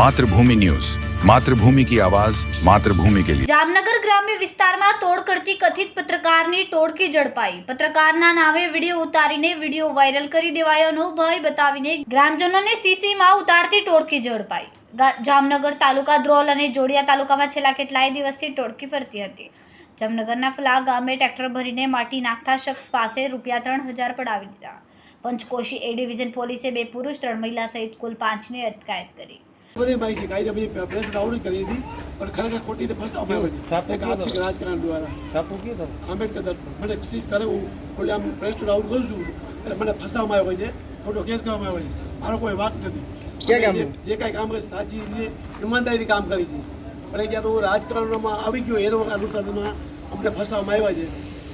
Mathrubhumi news. Mathrubhumi કી આવાજ, માતૃભૂમિ કે લીએ જામનગર ગ્રામ્ય વિસ્તારમાં તોડ કરતી કથિત પત્રકારની ટોળકી ઝડપાઈ. પત્રકારના નામે વીડિયો ઉતારીને વીડિયો વાયરલ કરી દેવાયોનો ભય બતાવીને ગ્રામજનોને સીસીમાં ઉતારતી ટોળકી ઝડપાઈ. જામનગર તાલુકા ધ્રોલ અને જોડિયા તાલુકામાં છેલ્લા કેટલાય દિવસથી ટોળકી ફરતી હતી. જામનગરના ફલા ગામે ટ્રેક્ટર ભરીને માટી નાખતા શખ્સ પાસે રૂપિયા ત્રણ હજાર પડાવી દીધા. પંચકોશી એ ડિવિઝન પોલીસે બે પુરુષ, ત્રણ મહિલા સહિત કુલ પાંચને અટકાયત કરી. બધી માહિતી છે. બધી પ્રેસ ડાઉન કરીએ છીએ પણ ખરેખર ખોટી રીતે ફસતા હોય છાપું એક આંશિક રાજકારણ દ્વારા. આંબેડકર તરફ. મને કરે હું ખોલી આમ પ્રેસ ડાઉન કરું છું. એટલે મને ફસાવવામાં આવ્યો છે. ખોટો કેસ કરવામાં આવ્યો છે. મારો કોઈ વાત નથી. જે- જે કાંઈ કામ કરે સાચી રીતે ઈમાનદારીથી કામ કરી છે. પણ જ્યારે હું રાજકારણમાં આવી ગયો એનો અનુસારમાં અમને ફસાવવામાં આવ્યા છે.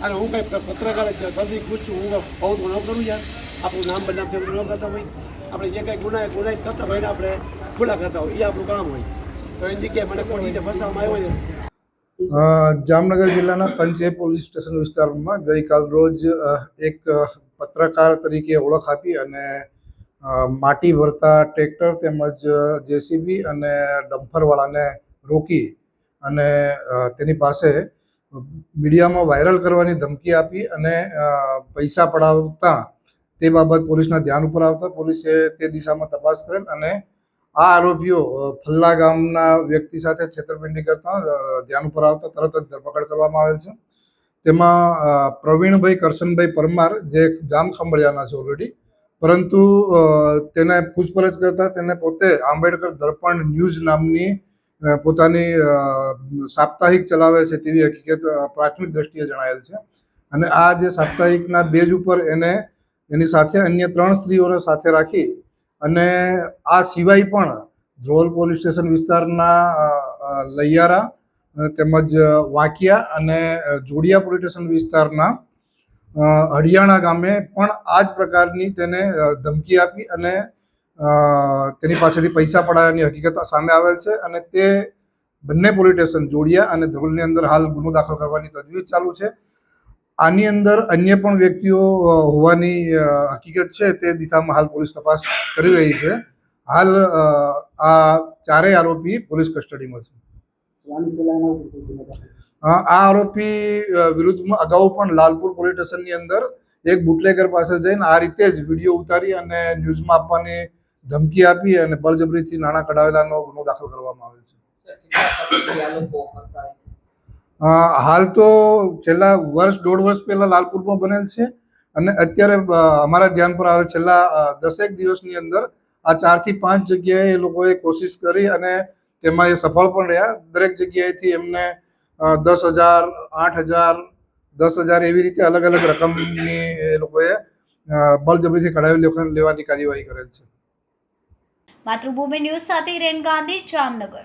અને હું કાંઈ પત્રકાર જ ફરતી ખુશ છું. હું બહુ ન કરું યાર. આપણું નામ બદનામ થયું ન કરતા હોય. આપણે જે કંઈ ગુના ગુનાહિત કરતા હોય આપણે ખુલ્લા કરતા હોય એ આપણું કામ હોય. તો એની જગ્યાએ મને કોઈ રીતે ફસાવવામાં આવ્યો છે જામનગર જિલ્લાના પંચે પોલીસ સ્ટેશન વિસ્તારમાં ગઈકાલ રોજ એક પત્રકાર તરીકે ઓળખ આપી અને માટી ભરતા ટ્રેક્ટર તેમજ જેસીબી અને ડમ્ફરવાળાને રોકી અને તેની પાસે મીડિયામાં વાયરલ કરવાની ધમકી આપી અને પૈસા પડાવતા તે બાબત પોલીસના ધ્યાન ઉપર આવતા પોલીસે તે દિશામાં તપાસ કરેલ અને આ આરોપીઓ ફલ્લા ગામના વ્યક્તિ સાથે છેતરપિંડી કરતા ધ્યાન ઉપર આવતા તરત જ ધરપકડ કરવામાં આવેલ છે. તેમાં પ્રવીણભાઈ કરશનભાઈ પરમાર, જે ગામ ખંભળિયાના છે ઓલરેડી પરંતુ તેને પૂછપરછ કરતા તેને પોતે આંબેડકર દર્પણ ન્યૂઝ નામની પોતાની સાપ્તાહિક ચલાવે છે તેવી હકીકત પ્રાથમિક દ્રષ્ટિએ જણાયેલ છે. અને આ જે સાપ્તાહિકના બેજ ઉપર એને એની સાથે અન્ય ત્રણ સ્ત્રીઓને સાથે રાખી અને આ સિવાય પણ ધ્રોલ પોલીસ સ્ટેશન વિસ્તારના લૈયારા તેમજ વાંકિયા અને જોડિયા પોલીસ સ્ટેશન વિસ્તારના હરિયાણા ગામે પણ આ જ પ્રકારની તેને ધમકી આપી અને તેની પાસેથી પૈસા પડાવ્યાની હકીકત સામે આવેલ છે અને તે બંને પોલીસ સ્ટેશન જોડિયા અને ધ્રોલની અંદર હાલ ગુનો દાખલ કરવાની તજવીજ ચાલુ છે. આની અંદર અન્ય પણ વ્યક્તિઓ હોવાની હકીકત છે તે દિશામાં હાલ પોલીસ તપાસ કરી રહી છે. હાલ આ ચારેય આરોપી પોલીસ કસ્ટડીમાં છે. આ આરોપી વિરુદ્ધમાં અગાઉ પણ લાલપુર પોલીસ સ્ટેશનની અંદર એક બુટલેગર પાસે જઈને આ રીતે જ વીડિયો ઉતારી અને ન્યૂઝમાં આપવાની ધમકી આપી અને બળજબરીથી નાણાં કઢાવેલાનો ગુનો દાખલ કરવામાં આવ્યો છે. હાલ તો છેલ્લા વર્ષ, દોઢ વર્ષ પહેલા લાલપુરમાં બનેલ છે અને અત્યારે અમારા ધ્યાન પર આવે છેલ્લા દસેક દિવસની અંદર આ ચારથી પાંચ જગ્યાએ એ લોકોએ કોશિશ કરી અને તેમાં એ સફળ પણ રહ્યા. દરેક જગ્યાએથી એમને દસ હજાર, આઠ હજાર, દસ હજાર એવી રીતે અલગ અલગ રકમની એ લોકોએ બળજબરીથી કઢાવી લેવા- લેવાની કાર્યવાહી કરેલ છે. માતૃભૂમિ ન્યૂઝ સાથે રેન ગાંધી, જામનગર.